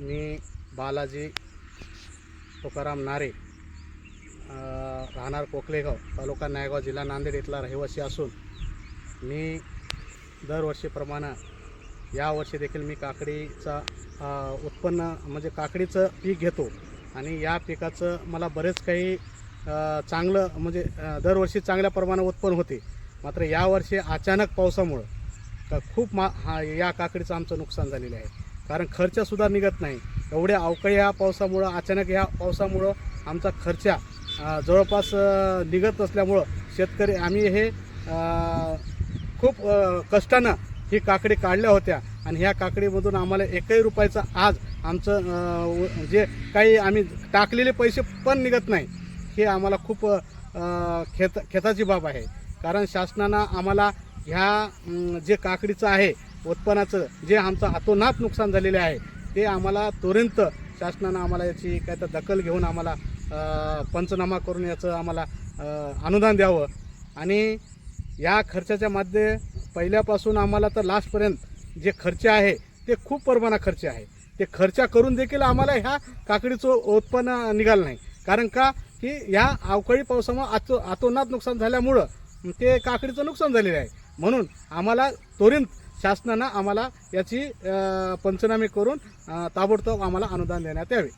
मी बालाजी तुकाराम नारे राहणार कोकलेगाव तालुका नायगाव जिल्हा नांदेड इथला रहिवासी असून मी दरवर्षीप्रमाणे यावर्षी देखील मी काकडीचा उत्पन्न म्हणजे काकडीचं पीक घेतो. आणि या पिकाचं मला बरेच काही चांगलं म्हणजे दरवर्षी चांगल्या प्रमाणात उत्पन्न होते. मात्र यावर्षी अचानक पावसामुळं खूप मा हा या काकडीचं आमचं नुकसान झालेलं आहे. कारण खर्चसुद्धा निघत नाही. एवढ्या अवकाळी ह्या पावसामुळं अचानक ह्या पावसामुळं आमचा खर्चा जवळपास निघत असल्यामुळं शेतकरी आम्ही हे खूप कष्टानं ही काकडी काढल्या होत्या. आणि ह्या काकडीमधून आम्हाला एकही रुपयाचा आज आमचं व- जे काही आम्ही टाकलेले पैसे पण निघत नाही. हे आम्हाला खूप खेत खेताची बाब आहे. कारण शासनानं आम्हाला ह्या जे काकडीचं आहे उत्पन्नाचं जे आमचं अतोनात नुकसान झालेले आहे ते आम्हाला त्वरित शासनानं आम्हाला याची काय तर दखल घेऊन आम्हाला पंचनामा करून याचं आम्हाला अनुदान द्यावं. आणि या खर्चाच्या मध्ये पहिल्यापासून आम्हाला तर लास्टपर्यंत जे खर्च आहे ते खूप परवाना खर्च आहे. ते खर्च करून देखील आम्हाला ह्या काकडीचं उत्पन्न निघालं नाही. कारण का? की ह्या अवकाळी पावसामुळे आतो आतोनात नुकसान झाल्यामुळं ते काकडीचं नुकसान झालेलं आहे. म्हणून आम्हाला त्वरित शासनानं आम्हाला याची पंचनामे करून ताबडतोब आम्हाला अनुदान देण्यात यावे.